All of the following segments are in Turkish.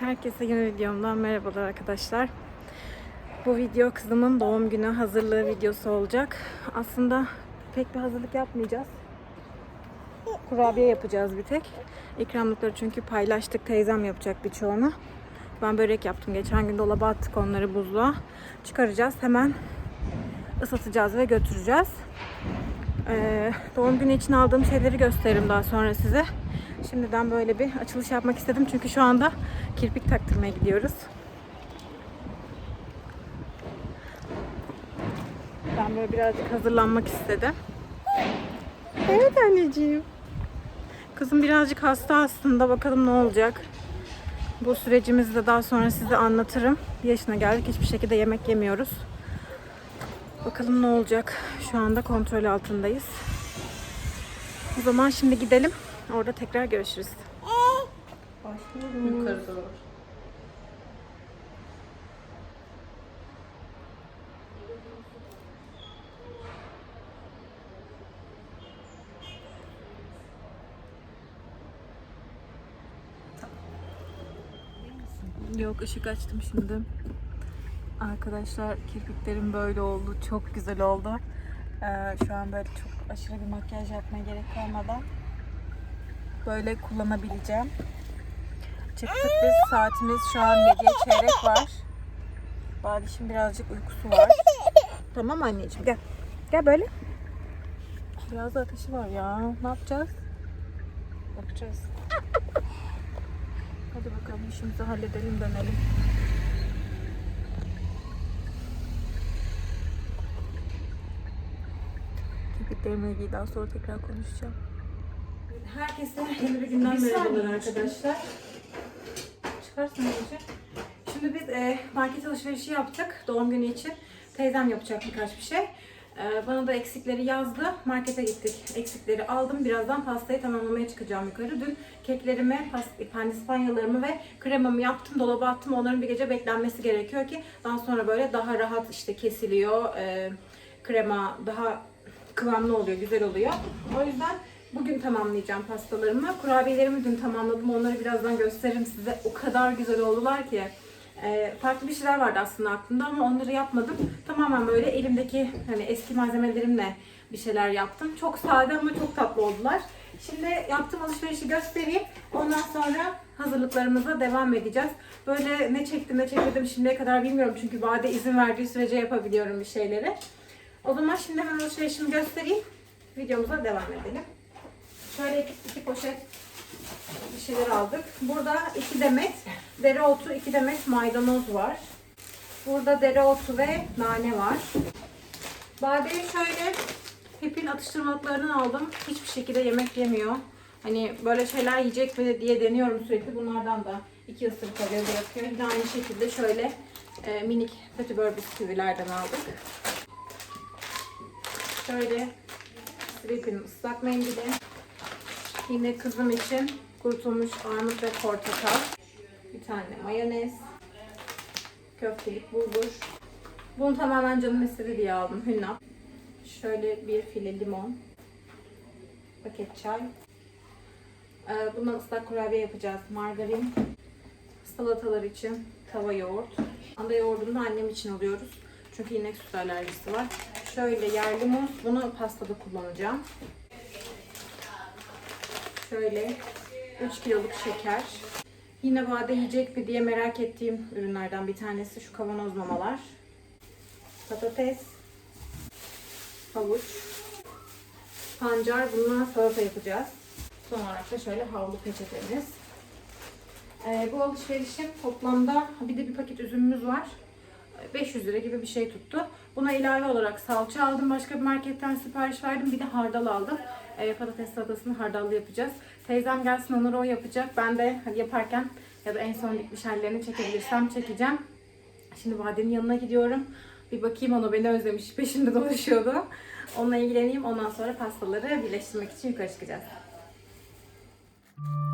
Herkese yeni videomdan merhabalar arkadaşlar. Bu video kızımın doğum günü hazırlığı videosu olacak. Aslında pek bir hazırlık yapmayacağız. Kurabiye yapacağız bir tek. İkramlıkları çünkü paylaştık. Teyzem yapacak birçoğunu. Ben börek yaptım. Geçen gün dolaba attık onları buzluğa. Çıkaracağız. Hemen ısıtacağız ve götüreceğiz. Ee, doğum günü için aldığım şeyleri gösteririm daha sonra size. Şimdiden böyle bir açılış yapmak istedim. Çünkü şu anda kirpik taktırmaya gidiyoruz. Ben böyle birazcık hazırlanmak istedim. Evet anneciğim. Kızım birazcık hasta aslında. Bakalım ne olacak. Bu sürecimizi de daha sonra size anlatırım. Yaşına geldik. Hiçbir şekilde yemek yemiyoruz. Bakalım ne olacak. Şu anda kontrol altındayız. O zaman şimdi gidelim. Orada tekrar görüşürüz. Yukarı doğru. Yok ışık açtım şimdi. Arkadaşlar kirpiklerim böyle oldu. Çok güzel oldu. Ee, şu an böyle çok aşırı bir makyaj yapmaya gerek olmadan böyle kullanabileceğim. Çıktık biz. Saatimiz şu an 7'ye çeyrek var. Badişim birazcık uykusu var. Tamam anneciğim gel. Gel böyle. Biraz da ateşi var ya. Ne yapacağız? Bakacağız. Hadi bakalım işimizi halledelim dönelim. Kirpiklerimle ilgili daha sonra tekrar konuşacağım. Herkese yeni bir günden merhabalar arkadaşlar. Çıkarsın önce. Şimdi biz e, market alışverişi yaptık doğum günü için. Teyzem yapacak birkaç bir şey. E, bana da eksikleri yazdı. Markete gittik. Eksikleri aldım. Birazdan pastayı tamamlamaya çıkacağım yukarı. Dün keklerimi, pandispanyalarımı ve kremamı yaptım. Dolaba attım. Onların bir gece beklenmesi gerekiyor ki daha sonra böyle daha rahat işte kesiliyor. E, krema daha kıvamlı oluyor, güzel oluyor. O yüzden bugün tamamlayacağım pastalarımı. Kurabiyelerimi dün tamamladım. Onları birazdan gösteririm size. O kadar güzel oldular ki. Ee, farklı bir şeyler vardı aslında aklımda ama onları yapmadım. Tamamen böyle elimdeki hani eski malzemelerimle bir şeyler yaptım. Çok sade ama çok tatlı oldular. Şimdi yaptığım alışverişi göstereyim. Ondan sonra hazırlıklarımıza devam edeceğiz. Böyle ne çektim ne çekmedim şimdiye kadar bilmiyorum. Çünkü Bade izin verdiği sürece yapabiliyorum bir şeyleri. O zaman şimdi hemen alışverişimi göstereyim. Videomuza devam edelim. Şöyle iki, iki poşet bir şeyler aldık. Burada iki demet dereotu, iki demet maydanoz var. Burada dereotu ve nane var. Badeyi şöyle Pip'in atıştırmalıklarından aldım. Hiçbir şekilde yemek yemiyor. Hani böyle şeyler yiyecek mi diye deniyorum sürekli. Bunlardan da iki ısırık alıyor bırakıyor. Yine aynı şekilde şöyle e, minik petibör bisküvilerden aldık. Şöyle Strip'in ıslak mendili. Yine kızım için kurutulmuş armut ve portakal. Bir tane mayonez. Köftelik bulgur. Bunu tamamen canım istedi diye aldım. Hünnap. Şöyle bir file limon. Paket çay. Ee, bundan ıslak kurabiye yapacağız. Margarin. Salatalar için tava yoğurt. Anda yoğurdunu da annem için alıyoruz. Çünkü inek sütü alerjisi var. Şöyle yerli muz. Bunu pastada kullanacağım. Şöyle 3 kiloluk şeker. Yine vade yiyecek mi diye merak ettiğim ürünlerden bir tanesi şu kavanoz mamalar. Patates. Havuç. Pancar. Bununla salata yapacağız. Son olarak da şöyle havlu peçetemiz. Ee, bu alışverişim toplamda bir de bir paket üzümümüz var. 500 lira gibi bir şey tuttu. Buna ilave olarak salça aldım. Başka bir marketten sipariş verdim. Bir de hardal aldım. Ee, patates salatasını hardallı yapacağız. Teyzem gelsin onları o yapacak. Ben de yaparken ya da en son dikmiş hallerini çekebilirsem çekeceğim. Şimdi Bade'nin yanına gidiyorum. Bir bakayım ona beni özlemiş. Peşinde dolaşıyordu. Onunla ilgileneyim. Ondan sonra pastaları birleştirmek için yukarı çıkacağız. Merhabalar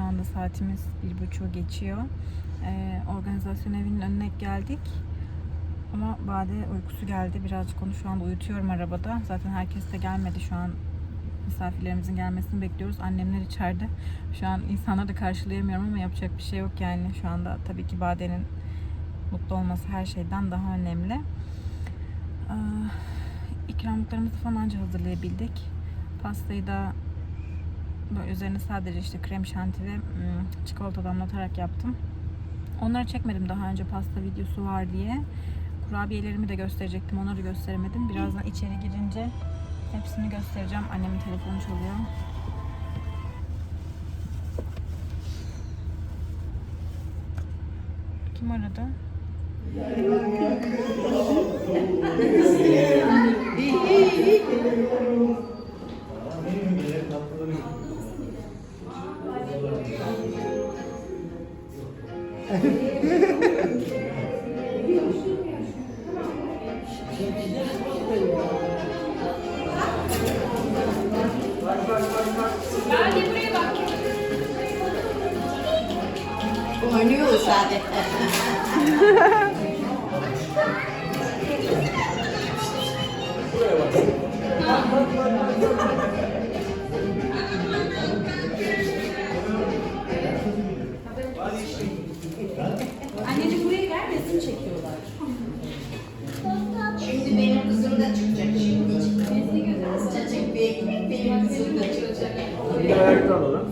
Şu anda saatimiz bir buçuğu geçiyor. Ee, organizasyon evinin önüne geldik. Ama Bade uykusu geldi. Birazcık onu şu anda uyutuyorum arabada. Zaten herkes de gelmedi şu an. Misafirlerimizin gelmesini bekliyoruz. Annemler içeride. Şu an insanları da karşılayamıyorum ama yapacak bir şey yok yani. Şu anda tabii ki Bade'nin mutlu olması her şeyden daha önemli. Ee, ikramlıklarımızı falan anca hazırlayabildik. Pastayı da üzerine sadece işte krem şanti ve çikolata damlatarak yaptım. Onları çekmedim daha önce pasta videosu var diye. Kurabiyelerimi de gösterecektim. Onları gösteremedim. Birazdan içeri girince hepsini göstereceğim. Annemin telefonu çalıyor. Kim aradı? And çıkacak. Ayakta alalım.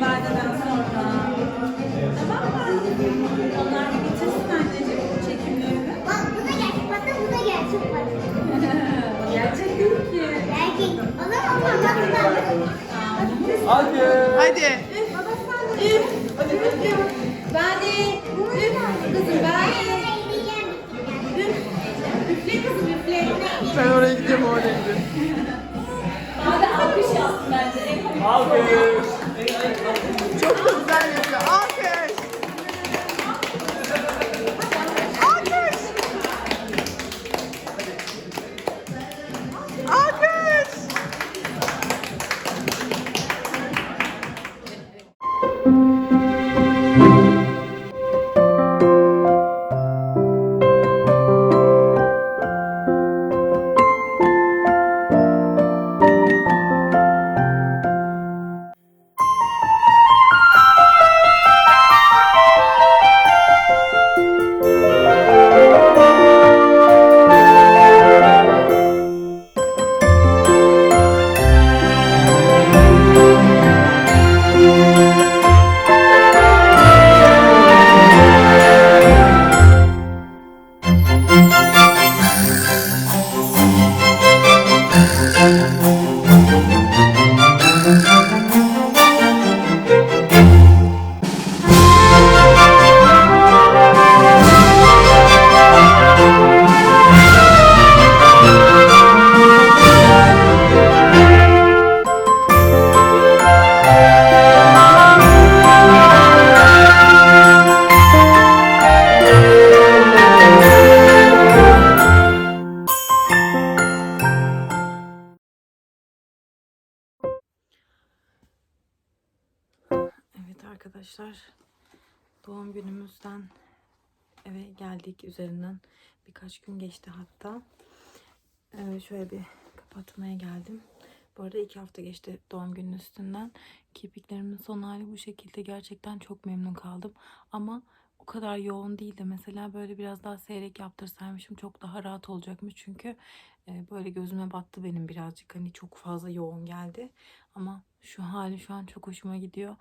vadeden sonra. Tamam mı? Onlar da getirsin anneciğim çekimlerini. Bak bu da gerçek patlı, bu da gerçek patlı. gerçek değil ki. Gerçek. Olur mu? Bak bak bak. Hadi. Hadi. Baba sen de. Hadi. Bade. Kızım bade. Üfle kızım üfle. Sen oraya gidiyorum oraya gidiyorum. Bade alkış yapsın bence. Alkış. Geldik üzerinden birkaç gün geçti hatta. Ee, şöyle bir kapatmaya geldim. Bu arada iki hafta geçti doğum günün üstünden. Kirpiklerimin son hali bu şekilde. Gerçekten çok memnun kaldım. Ama o kadar yoğun değil de mesela böyle biraz daha seyrek yaptırsaymışım çok daha rahat olacakmış. Çünkü e, böyle gözüme battı benim birazcık. Hani çok fazla yoğun geldi. Ama şu hali şu an çok hoşuma gidiyor.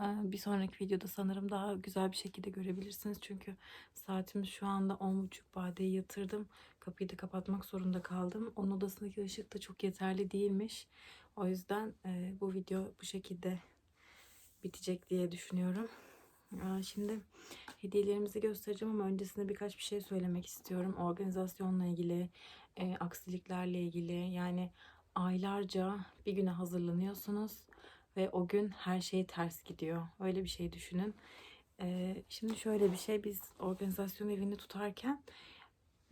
Bir sonraki videoda sanırım daha güzel bir şekilde görebilirsiniz. Çünkü saatimiz şu anda 10.30 badeyi yatırdım. Kapıyı da kapatmak zorunda kaldım. Onun odasındaki ışık da çok yeterli değilmiş. O yüzden bu video bu şekilde bitecek diye düşünüyorum. Şimdi hediyelerimizi göstereceğim ama öncesinde birkaç bir şey söylemek istiyorum. Organizasyonla ilgili, aksiliklerle ilgili. Yani aylarca bir güne hazırlanıyorsunuz ve o gün her şey ters gidiyor. Öyle bir şey düşünün. Ee, şimdi şöyle bir şey biz organizasyon evini tutarken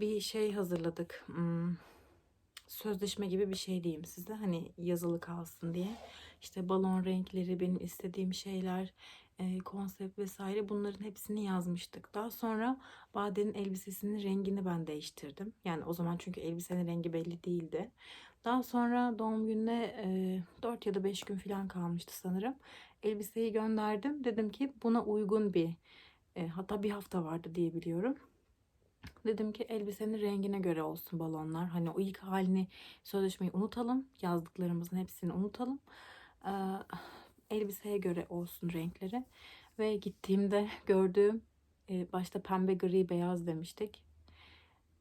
bir şey hazırladık. Hmm, sözleşme gibi bir şey diyeyim size. Hani yazılı kalsın diye. İşte balon renkleri, benim istediğim şeyler, e, konsept vesaire bunların hepsini yazmıştık. Daha sonra Bade'nin elbisesinin rengini ben değiştirdim. Yani o zaman çünkü elbisenin rengi belli değildi. Daha sonra doğum gününe e, 4 ya da 5 gün falan kalmıştı sanırım. Elbiseyi gönderdim. Dedim ki buna uygun bir e, hatta bir hafta vardı diye biliyorum. Dedim ki elbisenin rengine göre olsun balonlar. Hani o ilk halini sözleşmeyi unutalım. Yazdıklarımızın hepsini unutalım. Ee, elbiseye göre olsun renkleri. Ve gittiğimde gördüğüm e, başta pembe, gri, beyaz demiştik.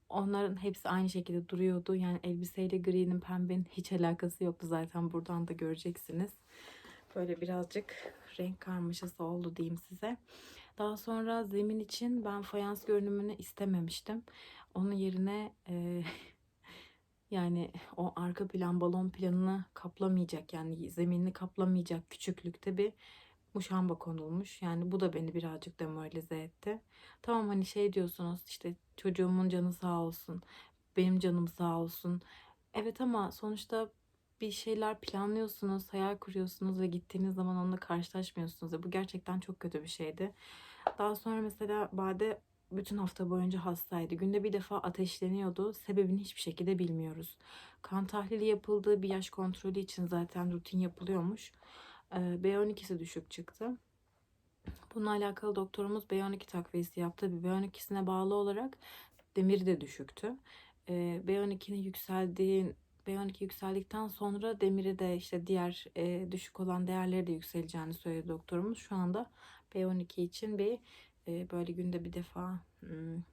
Onların hepsi aynı şekilde duruyordu. Yani elbiseyle gri'nin pembenin hiç alakası yoktu zaten buradan da göreceksiniz. Böyle birazcık renk karmaşası oldu diyeyim size. Daha sonra zemin için ben fayans görünümünü istememiştim. Onun yerine e, yani o arka plan balon planını kaplamayacak yani zeminini kaplamayacak küçüklükte bir muşamba konulmuş. Yani bu da beni birazcık demoralize etti. Tamam hani şey diyorsunuz işte çocuğumun canı sağ olsun. Benim canım sağ olsun. Evet ama sonuçta bir şeyler planlıyorsunuz, hayal kuruyorsunuz ve gittiğiniz zaman onunla karşılaşmıyorsunuz. Ve bu gerçekten çok kötü bir şeydi. Daha sonra mesela Bade bütün hafta boyunca hastaydı. Günde bir defa ateşleniyordu. Sebebini hiçbir şekilde bilmiyoruz. Kan tahlili yapıldı. Bir yaş kontrolü için zaten rutin yapılıyormuş. Ee, B12'si düşük çıktı. Bununla alakalı doktorumuz B12 takviyesi yaptı. Bir B12'sine bağlı olarak demiri de düşüktü. Ee, B12'nin yükseldiği B12 yükseldikten sonra demiri de işte diğer e, düşük olan değerleri de yükseleceğini söyledi doktorumuz. Şu anda B12 için bir e, böyle günde bir defa hmm,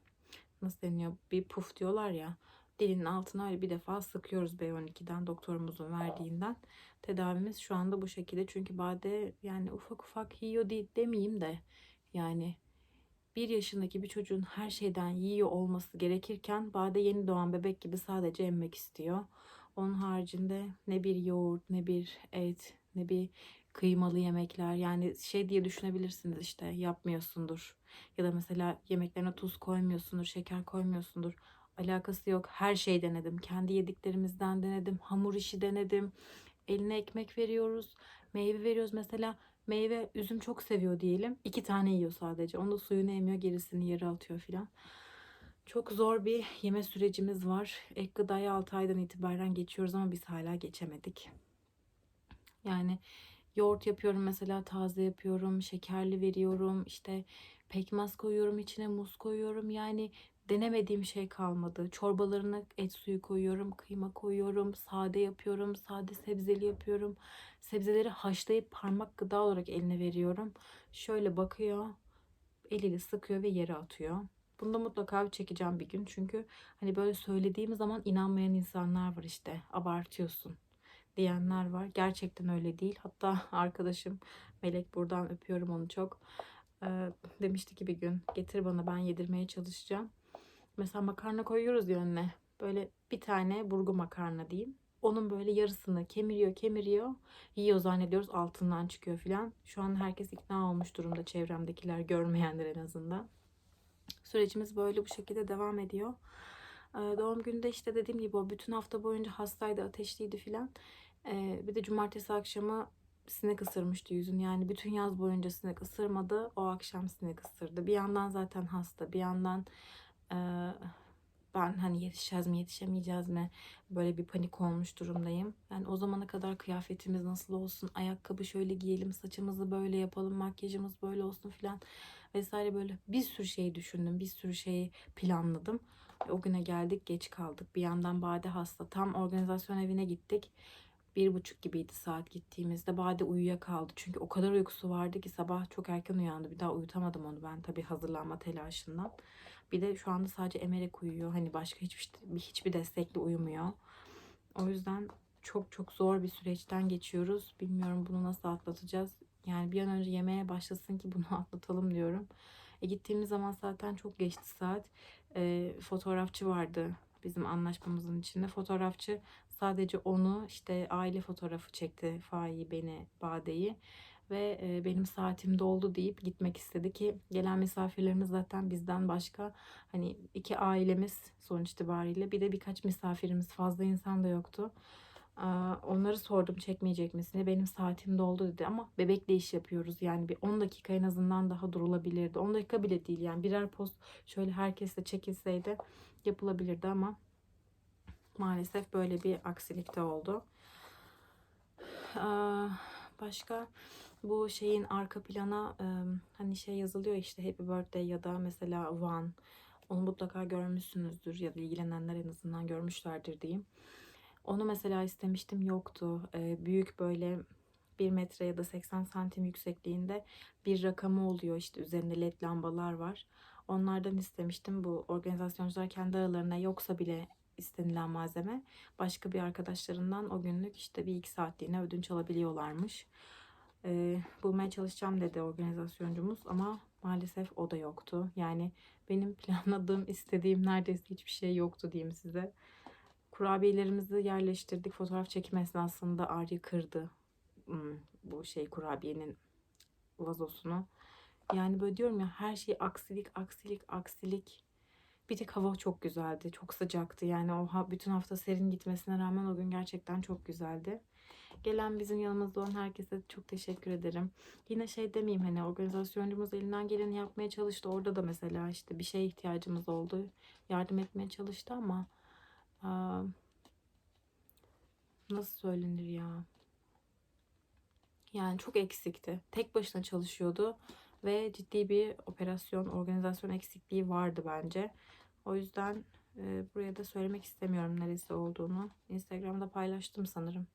nasıl deniyor bir puf diyorlar ya dilinin altına öyle bir defa sıkıyoruz B12'den doktorumuzun verdiğinden. Tedavimiz şu anda bu şekilde çünkü Bade yani ufak ufak yiyor değil demeyeyim de yani bir yaşındaki bir çocuğun her şeyden yiyor olması gerekirken Bade yeni doğan bebek gibi sadece emmek istiyor. Onun haricinde ne bir yoğurt, ne bir et, ne bir kıymalı yemekler. Yani şey diye düşünebilirsiniz işte yapmıyorsundur. Ya da mesela yemeklerine tuz koymuyorsundur, şeker koymuyorsundur. Alakası yok. Her şey denedim. Kendi yediklerimizden denedim. Hamur işi denedim. Eline ekmek veriyoruz. Meyve veriyoruz. Mesela meyve üzüm çok seviyor diyelim. İki tane yiyor sadece. Onu da suyunu emiyor gerisini yere atıyor filan. Çok zor bir yeme sürecimiz var. Ek gıdayı 6 aydan itibaren geçiyoruz ama biz hala geçemedik. Yani yoğurt yapıyorum mesela taze yapıyorum, şekerli veriyorum, işte pekmez koyuyorum içine muz koyuyorum. Yani denemediğim şey kalmadı. Çorbalarına et suyu koyuyorum, kıyma koyuyorum, sade yapıyorum, sade sebzeli yapıyorum. Sebzeleri haşlayıp parmak gıda olarak eline veriyorum. Şöyle bakıyor, eliyle sıkıyor ve yere atıyor. Bunda mutlaka bir çekeceğim bir gün. Çünkü hani böyle söylediğim zaman inanmayan insanlar var işte. Abartıyorsun diyenler var. Gerçekten öyle değil. Hatta arkadaşım Melek buradan öpüyorum onu çok. Demişti ki bir gün getir bana ben yedirmeye çalışacağım. Mesela makarna koyuyoruz ya önüne. Böyle bir tane burgu makarna diyeyim. Onun böyle yarısını kemiriyor kemiriyor. Yiyor zannediyoruz altından çıkıyor filan. Şu an herkes ikna olmuş durumda çevremdekiler görmeyenler en azından. Sürecimiz böyle bu şekilde devam ediyor. Ee, doğum günde işte dediğim gibi o bütün hafta boyunca hastaydı, ateşliydi filan. Ee, bir de cumartesi akşamı sinek ısırmıştı yüzün. Yani bütün yaz boyunca sinek ısırmadı. O akşam sinek ısırdı. Bir yandan zaten hasta, bir yandan ben hani yetişeceğiz mi, yetişemeyeceğiz mi? Böyle bir panik olmuş durumdayım. Yani o zamana kadar kıyafetimiz nasıl olsun, ayakkabı şöyle giyelim, saçımızı böyle yapalım, makyajımız böyle olsun filan vesaire böyle bir sürü şey düşündüm, bir sürü şeyi planladım. O güne geldik, geç kaldık. Bir yandan Bade hasta. Tam organizasyon evine gittik. Bir buçuk gibiydi saat gittiğimizde. Bade uyuyakaldı. Çünkü o kadar uykusu vardı ki sabah çok erken uyandı. Bir daha uyutamadım onu ben tabii hazırlanma telaşından. Bir de şu anda sadece emerek uyuyor. Hani başka hiçbir, hiçbir destekli uyumuyor. O yüzden çok çok zor bir süreçten geçiyoruz. Bilmiyorum bunu nasıl atlatacağız. Yani bir an önce yemeğe başlasın ki bunu atlatalım diyorum. E gittiğimiz zaman zaten çok geçti saat. E, fotoğrafçı vardı bizim anlaşmamızın içinde. Fotoğrafçı sadece onu işte aile fotoğrafı çekti. Fayi, beni, Bade'yi. Ve e, benim saatim doldu deyip gitmek istedi ki gelen misafirlerimiz zaten bizden başka hani iki ailemiz sonuç itibariyle bir de birkaç misafirimiz fazla insan da yoktu. Onları sordum çekmeyecek misin? Benim saatim doldu dedi ama bebekle iş yapıyoruz. Yani bir 10 dakika en azından daha durulabilirdi. 10 dakika bile değil yani birer post şöyle herkesle çekilseydi yapılabilirdi ama maalesef böyle bir aksilik de oldu. Başka bu şeyin arka plana e, hani şey yazılıyor işte Happy Birthday ya da mesela One. Onu mutlaka görmüşsünüzdür ya da ilgilenenler en azından görmüşlerdir diyeyim. Onu mesela istemiştim yoktu. Ee, büyük böyle 1 metre ya da 80 santim yüksekliğinde bir rakamı oluyor. İşte üzerinde led lambalar var. Onlardan istemiştim. Bu organizasyoncular kendi aralarına yoksa bile istenilen malzeme başka bir arkadaşlarından o günlük işte bir iki saatliğine ödünç alabiliyorlarmış. Ee, bulmaya çalışacağım dedi organizasyoncumuz ama maalesef o da yoktu. Yani benim planladığım, istediğim neredeyse hiçbir şey yoktu diyeyim size. Kurabiyelerimizi yerleştirdik. Fotoğraf çekim esnasında Arya kırdı hmm, bu şey kurabiyenin vazosunu. Yani böyle diyorum ya her şey aksilik, aksilik, aksilik. Bir tek hava çok güzeldi. Çok sıcaktı. Yani o bütün hafta serin gitmesine rağmen o gün gerçekten çok güzeldi. Gelen bizim yanımızda olan herkese çok teşekkür ederim. Yine şey demeyeyim hani organizasyoncumuz elinden geleni yapmaya çalıştı. Orada da mesela işte bir şeye ihtiyacımız oldu. Yardım etmeye çalıştı ama nasıl söylenir ya? Yani çok eksikti. Tek başına çalışıyordu ve ciddi bir operasyon, organizasyon eksikliği vardı bence. O yüzden e, buraya da söylemek istemiyorum neresi olduğunu. Instagram'da paylaştım sanırım.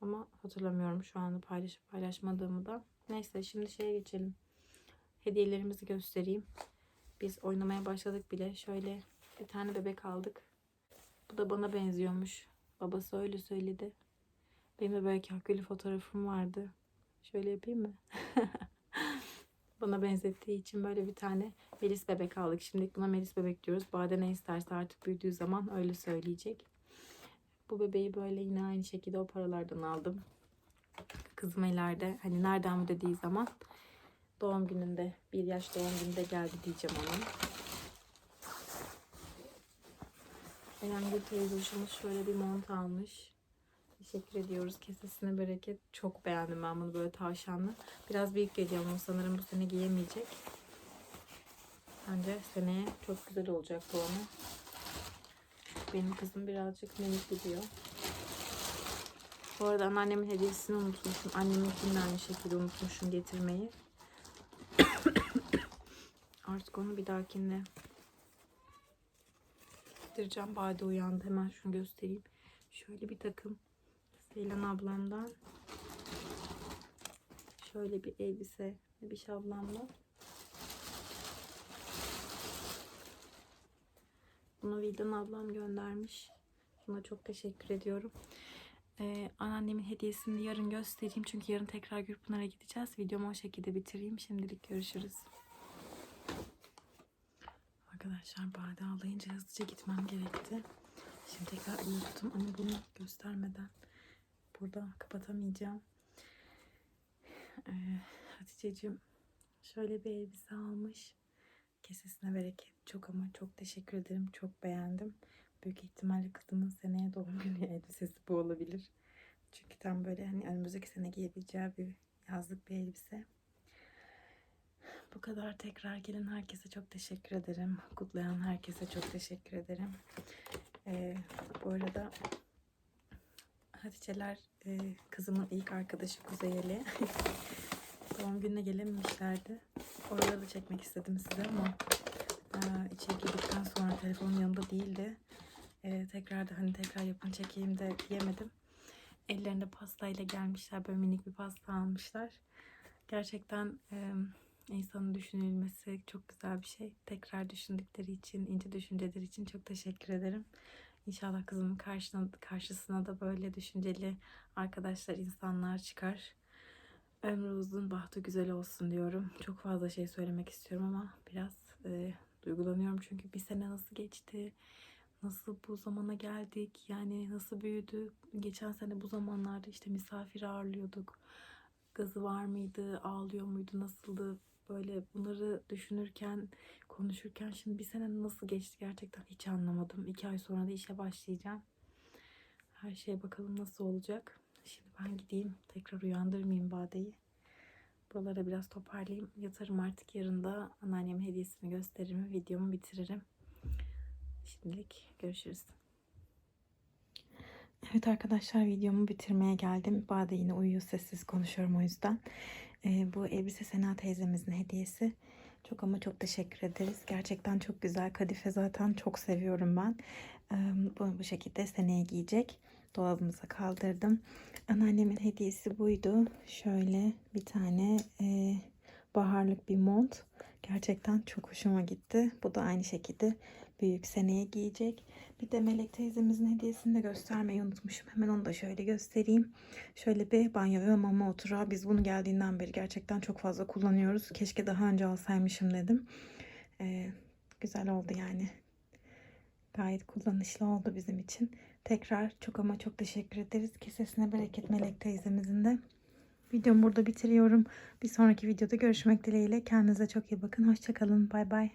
Ama hatırlamıyorum şu anda paylaşıp paylaşmadığımı da. Neyse şimdi şeye geçelim. Hediyelerimizi göstereyim. Biz oynamaya başladık bile. Şöyle bir tane bebek aldık. Bu da bana benziyormuş. Babası öyle söyledi. Benim de böyle kahkülü fotoğrafım vardı. Şöyle yapayım mı? Bana benzettiği için böyle bir tane Melis bebek aldık. Şimdi buna Melis bebek diyoruz. Bade ne isterse artık büyüdüğü zaman öyle söyleyecek. Bu bebeği böyle yine aynı şekilde o paralardan aldım. Kızım ileride hani nereden bu dediği zaman doğum gününde bir yaş doğum gününde geldi diyeceğim ona. Eren bir teyzeciğimiz şöyle bir mont almış. Teşekkür ediyoruz. Kesesine bereket. Çok beğendim ben bunu böyle tavşanlı. Biraz büyük geliyor ama sanırım bu sene giyemeyecek. Bence seneye çok güzel olacak bu ona. Benim kızım birazcık minik gidiyor. Bu arada anneannemin hediyesini unutmuşum. Anneminkini de aynı şekilde unutmuşum getirmeyi. Artık onu bir dahakinde getireceğim. Bade uyandı. Hemen şunu göstereyim. Şöyle bir takım Seylan ablamdan. Şöyle bir elbise bir ablamdan. Bunu Vildan ablam göndermiş. Buna çok teşekkür ediyorum. Ee, anneannemin hediyesini yarın göstereyim. Çünkü yarın tekrar Gürpınar'a gideceğiz. Videomu o şekilde bitireyim. Şimdilik görüşürüz. Arkadaşlar bade ağlayınca hızlıca gitmem gerekti. Şimdi tekrar unuttum ama bunu göstermeden burada kapatamayacağım. Ee, Hatice'cim şöyle bir elbise almış. Kesesine bereket. Çok ama çok teşekkür ederim. Çok beğendim. Büyük ihtimalle kızımın seneye doğum günü elbisesi bu olabilir. Çünkü tam böyle hani önümüzdeki sene giyebileceği bir yazlık bir elbise. Bu kadar tekrar gelen herkese çok teşekkür ederim. Kutlayan herkese çok teşekkür ederim. Ee, bu arada Hatice'ler e, kızımın ilk arkadaşı Kuzey Ali. Doğum gününe gelememişlerdi. Oraları çekmek istedim size ama e, içeri girdikten sonra telefonum yanında değildi. E, tekrar da hani tekrar yapın çekeyim de diyemedim. Ellerinde pastayla gelmişler. Böyle minik bir pasta almışlar. Gerçekten e, insanın düşünülmesi çok güzel bir şey. Tekrar düşündükleri için, ince düşünceleri için çok teşekkür ederim. İnşallah kızımın karşısına, karşısına da böyle düşünceli arkadaşlar, insanlar çıkar. Ömrü uzun, bahtı güzel olsun diyorum. Çok fazla şey söylemek istiyorum ama biraz e, duygulanıyorum. Çünkü bir sene nasıl geçti? Nasıl bu zamana geldik? Yani nasıl büyüdü? Geçen sene bu zamanlarda işte misafir ağırlıyorduk. Gazı var mıydı? Ağlıyor muydu? Nasıldı? Böyle bunları düşünürken, konuşurken şimdi bir sene nasıl geçti gerçekten hiç anlamadım. İki ay sonra da işe başlayacağım. Her şeye bakalım nasıl olacak. Şimdi ben gideyim. Tekrar uyandırmayayım Bade'yi. Buralara biraz toparlayayım. Yatarım artık. Yarın da anneannemin hediyesini gösteririm. Videomu bitiririm. Şimdilik görüşürüz. Evet arkadaşlar videomu bitirmeye geldim. Bade yine uyuyor sessiz konuşuyorum o yüzden. Ee, bu elbise Sena teyzemizin hediyesi. Çok ama çok teşekkür ederiz. Gerçekten çok güzel. Kadife zaten çok seviyorum ben. Ee, bu, bu şekilde seneye giyecek. Dolabımıza kaldırdım. Anneannemin hediyesi buydu. Şöyle bir tane e, baharlık bir mont. Gerçekten çok hoşuma gitti. Bu da aynı şekilde büyük seneye giyecek. Bir de Melek teyzemizin hediyesini de göstermeyi unutmuşum. Hemen onu da şöyle göstereyim. Şöyle bir banyo ve mama oturağı. Biz bunu geldiğinden beri gerçekten çok fazla kullanıyoruz. Keşke daha önce alsaymışım dedim. Ee, güzel oldu yani. Gayet kullanışlı oldu bizim için. Tekrar çok ama çok teşekkür ederiz. Kesesine bereket Melek teyzemizin de. Videomu burada bitiriyorum. Bir sonraki videoda görüşmek dileğiyle. Kendinize çok iyi bakın. Hoşçakalın. Bay bay.